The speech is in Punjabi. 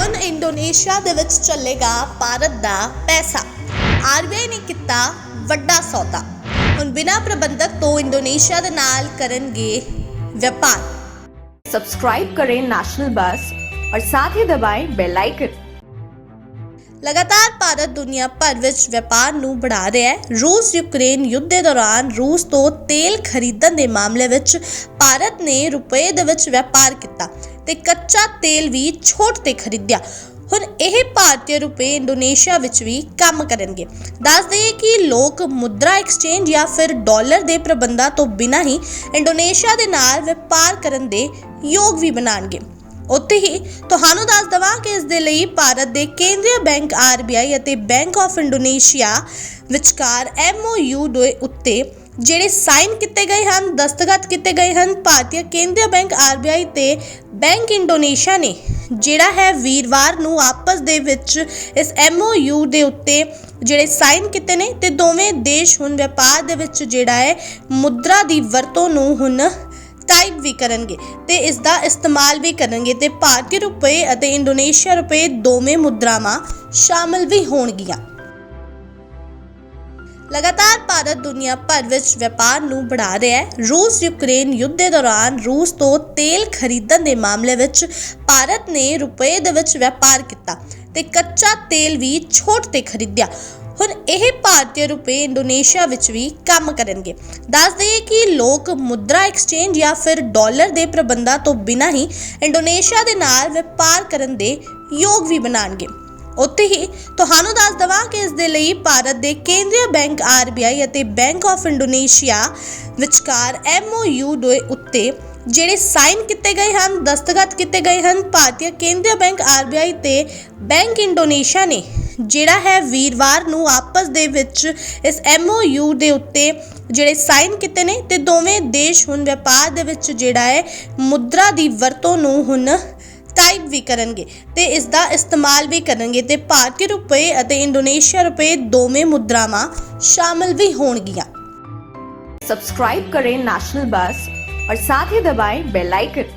ਹੁਣ ਇੰਡੋਨੇਸ਼ੀਆ ਦੇ ਵਿੱਚ ਚੱਲੇਗਾ ਭਾਰਤ ਦਾ ਪੈਸਾ ਆਰਬੀਆਈ ਨੇ ਕੀਤਾ ਵੱਡਾ ਸੌਦਾ ਹੁਣ ਬਿਨਾਂ ਪ੍ਰਬੰਧਕ ਤੋਂ ਇੰਡੋਨੇਸ਼ੀਆ ਦੇ ਨਾਲ ਕਰਨਗੇ ਵਪਾਰ सब्सक्राइब करें नेशनल बस और साथ ही दबाएं बेल आइकन ਲਗਾਤਾਰ ਭਾਰਤ ਦੁਨੀਆ ਭਰ ਵਿੱਚ ਵਪਾਰ ਨੂੰ ਵਧਾ ਰਿਹਾ ਹੈ। ਰੂਸ ਯੂਕਰੇਨ ਯੁੱਧ ਦੇ ਦੌਰਾਨ ਰੂਸ ਤੋਂ ਤੇਲ ਖਰੀਦਣ ਦੇ ਮਾਮਲੇ ਵਿੱਚ ਭਾਰਤ ਨੇ ਰੁਪਏ ਦੇ ਵਿੱਚ ਵਪਾਰ ਕੀਤਾ ਤੇ ਕੱਚਾ ਤੇਲ ਵੀ ਛੋਟ ਤੇ ਖਰੀਦਿਆ। ਹੁਣ ਇਹ ਭਾਰਤੀ ਰੁਪਏ ਇੰਡੋਨੇਸ਼ੀਆ ਵਿੱਚ ਵੀ ਕੰਮ ਕਰਨਗੇ। ਦੱਸ ਦਈਏ ਕਿ ਲੋਕ ਮੁਦਰਾ ਐਕਸਚੇਂਜ ਜਾਂ ਫਿਰ ਡਾਲਰ ਦੇ ਪ੍ਰਬੰਧਾਂ ਤੋਂ ਬਿਨਾਂ ਹੀ ਇੰਡੋਨੇਸ਼ੀਆ ਦੇ ਨਾਲ ਵਪਾਰ ਕਰਨ ਦੇ ਯੋਗ ਵੀ ਬਣਾਉਣਗੇ। ਉੱਥੇ ਹੀ ਤੁਹਾਨੂੰ ਦੱਸ ਦਵਾਂ ਕਿ ਇਸ ਦੇ ਲਈ ਭਾਰਤ ਦੇ ਕੇਂਦਰੀ ਬੈਂਕ RBI ਅਤੇ ਬੈਂਕ ਆਫ ਇੰਡੋਨੇਸ਼ੀਆ ਵਿਚਕਾਰ MOU ਦੇ ਉੱਤੇ ਜਿਹੜੇ ਸਾਈਨ ਕੀਤੇ ਗਏ ਹਨ, ਦਸਤਖਤ ਕੀਤੇ ਗਏ ਹਨ, ਭਾਰਤੀ ਕੇਂਦਰੀ ਬੈਂਕ RBI ਤੇ ਬੈਂਕ ਇੰਡੋਨੇਸ਼ੀਆ ਨੇ, ਜਿਹੜਾ ਹੈ ਵੀਰਵਾਰ ਨੂੰ ਆਪਸ ਦੇ ਵਿੱਚ ਇਸ MOU ਦੇ ਉੱਤੇ ਜਿਹੜੇ ਸਾਈਨ ਕੀਤੇ ਨੇ ਤੇ ਦੋਵੇਂ ਦੇਸ਼ ਹੁਣ ਵਪਾਰ ਦੇ ਵਿੱਚ ਜਿਹੜਾ ਹੈ ਮੁਦਰਾ ਦੀ ਵਰਤੋਂ ਨੂੰ ਹੁਣ ਟਾਈਪ ਵੀ ਕਰਨਗੇ ਤੇ ਇਸ ਦਾ ਇਸਤੇਮਾਲ ਵੀ ਕਰਨਗੇ ਤੇ ਭਾਰਤੀ ਰੁਪਏ ਅਤੇ ਇੰਡੋਨੇਸ਼ੀਆ ਰੁਪਏ ਦੋਵੇਂ ਮੁਦਰਾਵਾਂ ਸ਼ਾਮਲ ਵੀ ਹੋਣਗੀਆਂ। ਲਗਾਤਾਰ ਭਾਰਤ ਦੁਨੀਆ ਭਰ ਵਿੱਚ ਵਪਾਰ ਨੂੰ ਵਧਾ ਰਿਹਾ ਹੈ। ਰੂਸ ਯੂਕਰੇਨ ਯੁੱਧ ਦੇ ਦੌਰਾਨ ਰੂਸ ਤੋਂ ਤੇਲ ਖਰੀਦਣ ਦੇ ਮਾਮਲੇ ਵਿੱਚ ਭਾਰਤ ਨੇ ਰੁਪਏ ਦੇ ਵਿੱਚ ਵਪਾਰ ਕੀਤਾ ਤੇ ਕੱਚਾ ਤੇਲ ਵੀ ਛੋਟ ਤੇ ਖਰੀਦਿਆ। ਹੁਣ ਇਹ ਭਾਰਤੀ ਰੁਪਏ ਇੰਡੋਨੇਸ਼ੀਆ ਵਿੱਚ ਵੀ ਕੰਮ ਕਰਨਗੇ। ਦੱਸ ਦਈਏ ਕਿ ਲੋਕ ਮੁਦਰਾ ਐਕਸਚੇਂਜ ਜਾਂ ਫਿਰ ਡਾਲਰ ਦੇ ਪ੍ਰਬੰਧਾਂ ਤੋਂ ਬਿਨਾਂ ਹੀ ਇੰਡੋਨੇਸ਼ੀਆ ਦੇ ਨਾਲ ਵਪਾਰ ਕਰਨ ਦੇ ਯੋਗ ਵੀ ਬਣਾਉਣਗੇ। ਉੱਥੇ ਹੀ ਤੁਹਾਨੂੰ ਦੱਸ ਦਵਾਂ ਕਿ ਇਸ ਦੇ ਲਈ ਭਾਰਤ ਦੇ ਕੇਂਦਰੀ ਬੈਂਕ RBI ਅਤੇ ਬੈਂਕ ਆਫ ਇੰਡੋਨੇਸ਼ੀਆ ਵਿਚਕਾਰ MOU ਦੇ ਉੱਤੇ ਜਿਹੜੇ ਸਾਈਨ ਕੀਤੇ ਗਏ ਹਨ, ਦਸਤਖਤ ਕੀਤੇ ਗਏ ਹਨ, ਭਾਰਤੀ ਕੇਂਦਰੀ ਬੈਂਕ RBI ਤੇ ਬੈਂਕ ਇੰਡੋਨੇਸ਼ੀਆ ਨੇ ਜਿਹੜਾ ਹੈ ਵੀਰਵਾਰ ਨੂੰ ਆਪਸ ਦੇ ਵਿੱਚ ਇਸ MOU ਦੇ ਉੱਤੇ ਜਿਹੜੇ ਸਾਈਨ ਕੀਤੇ ਨੇ ਤੇ ਦੋਵੇਂ ਦੇਸ਼ ਹੁਣ ਵਪਾਰ ਦੇ ਵਿੱਚ ਜਿਹੜਾ ਹੈ ਮੁਦਰਾ ਦੀ ਵਰਤੋਂ ਨੂੰ ਹੁਣ ਟਾਈਪ ਵੀ ਕਰਨਗੇ ਤੇ ਇਸ ਦਾ ਇਸਤੇਮਾਲ ਵੀ ਕਰਨਗੇ ਤੇ ਭਾਰਤੀ ਰੁਪਏ ਅਤੇ ਇੰਡੋਨੇਸ਼ੀਆ ਰੁਪਏ ਦੋਵੇਂ ਮੁਦਰਾਵਾਂ ਸ਼ਾਮਲ ਵੀ ਹੋਣਗੀਆਂ सब्सक्राइब करें नेशनल बस और साथ ही दबाएं बेल आइकन